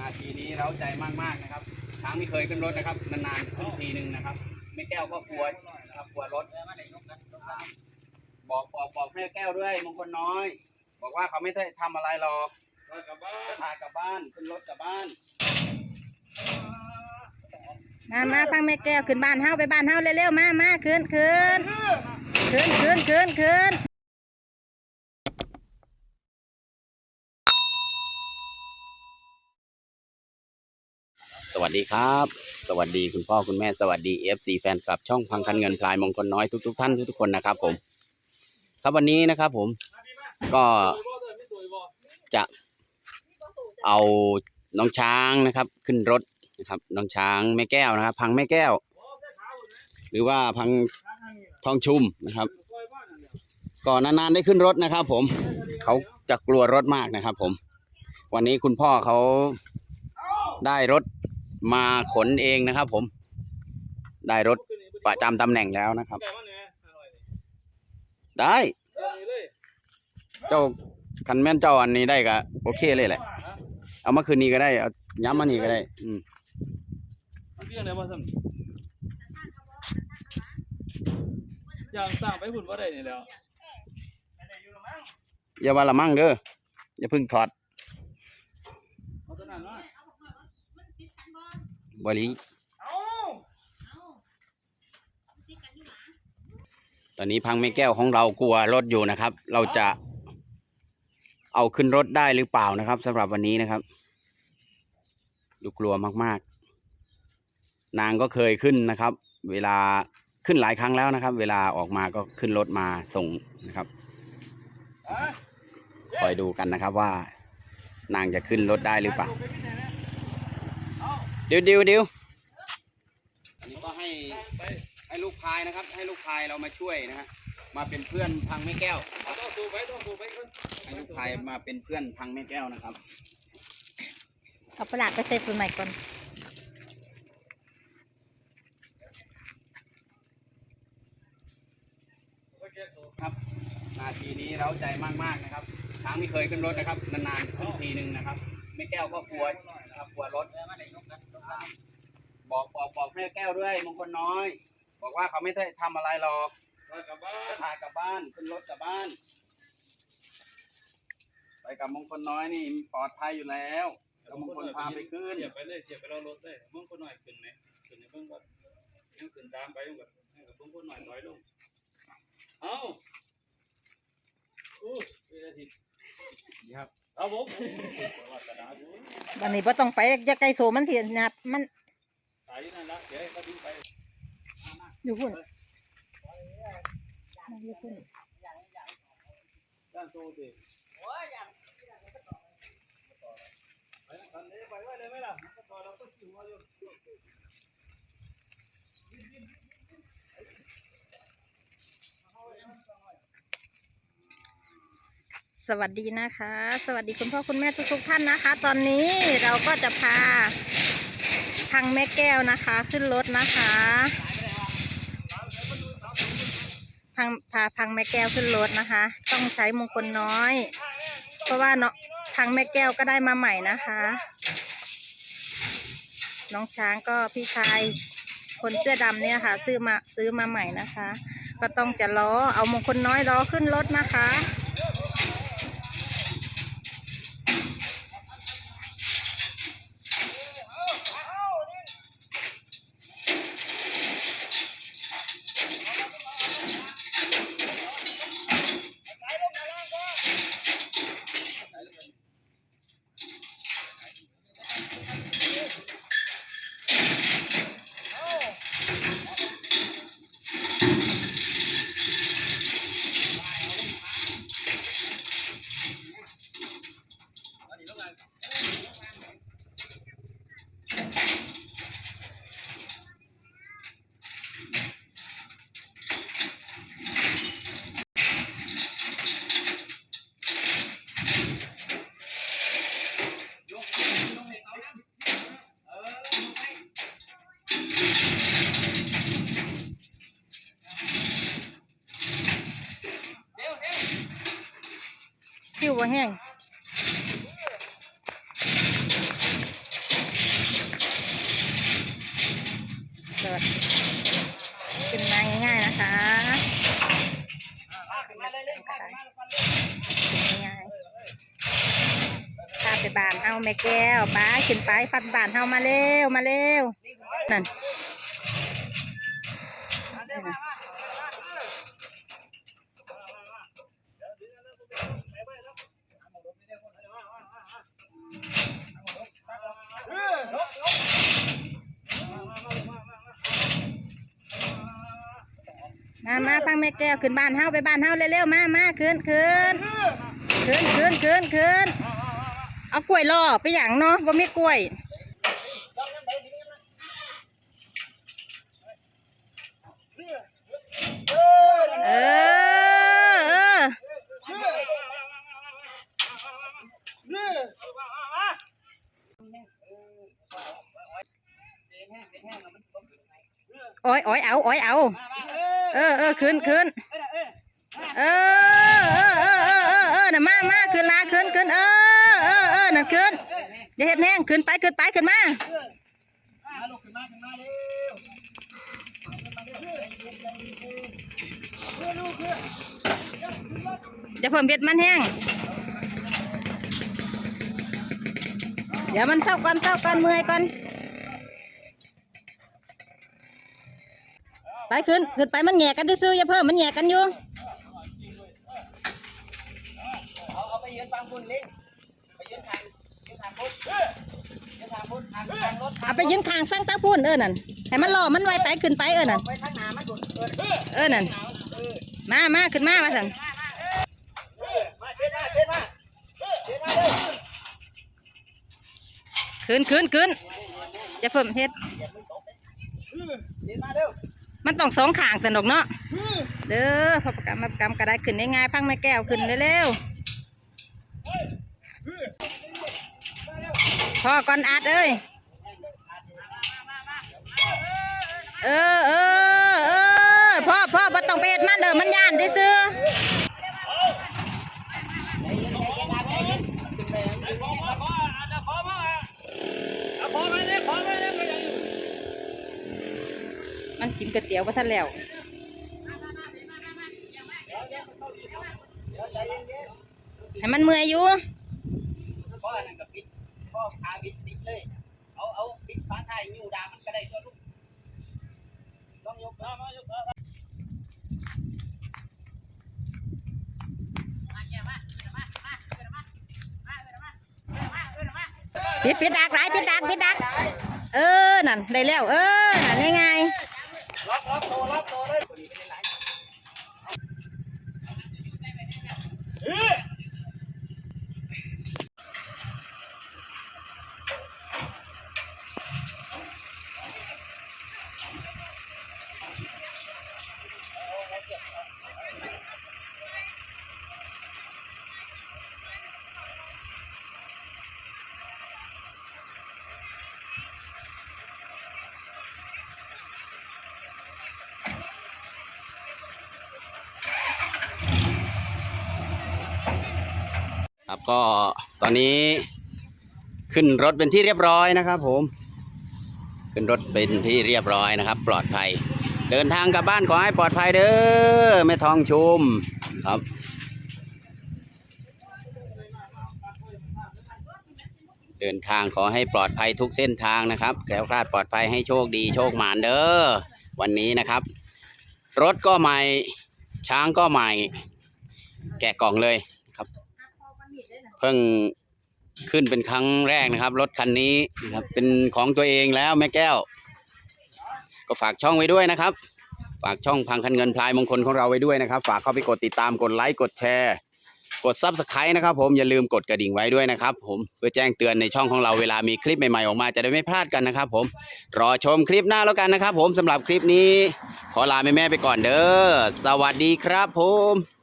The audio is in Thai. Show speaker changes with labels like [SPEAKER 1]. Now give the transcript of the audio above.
[SPEAKER 1] นาทีนี้เราใจมากๆนะครับช้างไม่เคยขึ้นรถนะครับนานๆขึ้นทีหนึ่งนะครับแม่แก้วก็กลัวนะครับกลัวรถบอกบอกบอกแม่แก้วด้วยมงคลน้อย บอกว่าเขาไม่ได้ทำอะไรหรอกพากลับบ้านขึ้นรถกลับบ้าน
[SPEAKER 2] มามาฟังแม่แก้วขึ้นบ้านเฮาไปบ้านเฮาเร็วๆมามาขึ้นขึ้นขึ้นขึ้นขึ้นขึ้น
[SPEAKER 1] วัสดีครับ สวัสดีคุณพ่อคุณแม่สวัสดี FC แฟนคลับช่องพังคันเงินพลายมงคลน้อยทุก ๆ ท่านทุกๆคนนะครับผม ครับวันนี้นะครับผมก็จะเอาน้องช้างนะครับ ขึ้นรถนะครับน้องช้างแม่แก้วนะครับ พังแม่แก้ว หรือว่าพังทองชุมนะครับก็นานๆได้ขึ้นรถนะครับ ผมเขาจะกลัวรถมากนะครับ ผม วันนี้คุณพ่อเขาได้รถ มาขนเองนะครับ ผม ได้รถประจำตำแหน่งแล้วนะครับ ได้ เจ้าคันแม่นเจ้าอันนี้ได้ก็โอเคเลยแหละ เอามาคืนนี้ก็ได้เอาย้ำมานี่ก็ได้ อืม
[SPEAKER 3] เรื่องอะไรมาสั่นอย่างสร้างไปหุ่นว่าได้นี่แหล้ว
[SPEAKER 1] อย่าว่าละมั่งเด้ออย่าเพึ่งถอด
[SPEAKER 3] เอาตัวนั้นเนาะ
[SPEAKER 1] บริตอนนี้พังแม่แก้วของเรากลัวรถอยู่นะครับ เราจะเอาขึ้นรถได้หรือเปล่านะครับสำหรับวันนี้นะครับ ดูกลัวมากๆ นางก็เคยขึ้นนะครับ เวลาขึ้นหลายครั้งแล้วนะครับ เวลาออกมาก็ขึ้นรถมาส่งนะครับคอยดูกันนะครับว่านางจะขึ้นรถได้หรือเปล่า ดี๋ยวเดี๋ยวเดี๋ยวอันนี้ก็ให้
[SPEAKER 3] ไป
[SPEAKER 1] ให้ลูกพายนะครับ ให้ลูกพายเรามาช่วยนะฮะมาเป็นเพื่อนพังแม่แก้ว
[SPEAKER 3] เอาต้องสูบไปต้องสูบไปคน
[SPEAKER 1] ให้ลูกพายมาเป็นเพื่อนพังแม่แก้วนะครับ
[SPEAKER 2] เอาประหลาดไปใส่ตัวใหม่ก่อน
[SPEAKER 1] ครับนาทีนี้เร้าใจมากๆนะครับช้างไม่เคยขึ้นรถนะครับนานๆขึ้นทีหนึ่งนะครับ แม่แก้วก็กลัวนะครับกลัวรถบอกบอกบอกแม่แก้วด้วยมงคลน้อย บอกว่าเขาไม่ได้ทำอะไรหรอก
[SPEAKER 3] มากลับบ้า
[SPEAKER 1] จะ
[SPEAKER 3] น
[SPEAKER 1] พากลับบ้านขึ้นรถกลับบ้าน ไปกับมงคลน้อยนี่ปลอดภัยอยู่แล้วแล้วมงคลพาไปขึ้น
[SPEAKER 3] เสียบไปเลยเสียบไปเรารถได้มึงคนหน่อยขึ้นไหมขึ้นในเบิ่งก่อนยังขึ้นตามไปยังแบบให้กับเบิ่งคนหน่อยถอยลงเอาอู้เวลาทีครับ เอาผมวัฒนาดู
[SPEAKER 2] วันนี้บ่ต้องไปจะไกลโซมันเถียนนับมัน
[SPEAKER 3] สายนั่นละเดี๋ยวให้เขาดึงไป
[SPEAKER 2] อยู่หุ่นอยู่หุ่น
[SPEAKER 3] ด้านโซ่ดิไปคันนี้ไปไว้เลยไหมล่ะมันก็ต่อเราก็ชิวมาอยู่
[SPEAKER 2] สวัสดีนะคะ สวัสดีคุณพ่อคุณแม่ทุกๆท่านนะคะ ตอนนี้เราก็จะพาพังแม่แก้วนะคะ ขึ้นรถนะคะพังพาพังแม่แก้วขึ้นรถนะคะ ต้องใช้มงคลน้อย เพราะว่าเนาะพังแม่แก้วก็ได้มาใหม่นะคะ น้องช้างก็พี่ชายคนเสื้อดำเนี่ยค่ะ ซื้อมาซื้อมาใหม่นะคะ ก็ต้องจะล้อเอามงคลน้อยล้อขึ้นรถนะคะ คิวบ่แห้งเกิดขึ้นมาง่ายๆนะคะ
[SPEAKER 3] ง่าพาไป
[SPEAKER 2] บานเฮาแม่แก้วป้าขึ้นไปปัดบานเฮามาเร็วมาเร็วนั่น มามาฟังแม่แก้วขึ้นบ้านเฮาไปบ้านเฮาเร็วๆมามาขึ้นขึ้นขึ้นขึ้นขึ้นขึ้นเอากล้วยล่อไปอย่างเนาะว่ามีกล้วยเออเออโอ้ยโอ้ยเอาโอ้ยเอา เออเออขึ้นขึ้นเออเออเออเออเออเออน่ะมามาขึ้นลาขึ้นขึ้นเออเออเออนั่นขึ้นอย่าเห็ดแห้งขึ้นไปขึ้นไปขึ้นมาอย่าเพิ่มเบ็ดมันแห้งเดี๋ยวมันเศร้าก่อนเศร้าก่อนเมื่อยก่อน ไปขึ้นขึ้นไปมันแหงกันซื้อๆอย่าเพิ่มมันแหงกันอยู่
[SPEAKER 1] เอาเอาไปยืนฟังคุณลิงไปยืนทางยืนทางพุทธยืนทางพุทธทางทางรถ
[SPEAKER 2] เอาไปยืนข้างฟังตาพูนเออนั่นให้มันรอมันไวไปขึ้นไปเออนั่น
[SPEAKER 1] ไปทางหน้ามันดุดเออ
[SPEAKER 2] เออนั่นมามาขึ้นมามาสั่น
[SPEAKER 1] มาเช็ดมาเช็ดมาเช็ดมาเลย
[SPEAKER 2] ขึ้นขึ้นขึ้นอย่าเพิ่มเฮ็ด
[SPEAKER 1] เช็ดมาเร็ว
[SPEAKER 2] มันต้องสองข้างสนุกเนาะเด้อพอประกรรมประกรรมก็ได้ขึ้นได้ง่ายพังแม่แก้วขึ้นเร็วๆพอก่อนอาดเอ้ยเออเออเออพ่อพ่อบ่ต้องไปเฮ็ดมันเด้อมันย่านซื่อๆ
[SPEAKER 3] ขอมาขออาจจะขอมาอะขอไปเลยขอไปเลยก็ยังอยู่
[SPEAKER 2] มันกินก๋วยเตี๋ยวมาทันแล้วให้มันเมื่อยอยู่
[SPEAKER 1] พ่อนั่นกับปิดพ่อขาบิดปิดเลย เอาเอาปิดฝาท้ายยูดามันก็ได้ตัวลูกต้องยก
[SPEAKER 3] มามายกเอา
[SPEAKER 2] ปิดปิดดักหลายปิดดักปิดดัก เออ นั่น ได้แล้ว เออ นั่นง่าย
[SPEAKER 1] ล็ อกล็อกตัวล็อกตัวเล ก็ตอนนี้ขึ้นรถเป็นที่เรียบร้อยนะครับผม ขึ้นรถเป็นที่เรียบร้อยนะครับ ปลอดภัย เดินทางกลับบ้านขอให้ปลอดภัยเด้อแม่ทองชุมครับเดินทางขอให้ปลอดภัยทุกเส้นทางนะครับแคล้วคลาดปลอดภัยให้โชคดีโชคหมานเด้อวันนี้นะครับ รถก็ใหม่ช้างก็ใหม่ แกะกล่องเลย เพิ่งขึ้นเป็นครั้งแรกนะครับ รถคันนี้นะครับเป็นของตัวเองแล้วแม่แก้ว ก็ฝากช่องไว้ด้วยนะครับ ฝากช่องพังคันเงินพลายมงคลของเราไว้ด้วยนะครับ ฝากเข้าไปกดติดตามกดไลค์กดแชร์ กดซับสไครต์นะครับ ผมอย่าลืมกดกระดิ่งไว้ด้วยนะครับ ผมเพื่อแจ้งเตือนในช่องของเราเวลามีคลิปใหม่ๆออกมาจะได้ไม่พลาดกันนะครับ ผมรอชมคลิปหน้าแล้วกันนะครับ ผมสำหรับคลิปนี้ ขอลาแม่ๆไปก่อนเด้อสวัสดีครับ ผม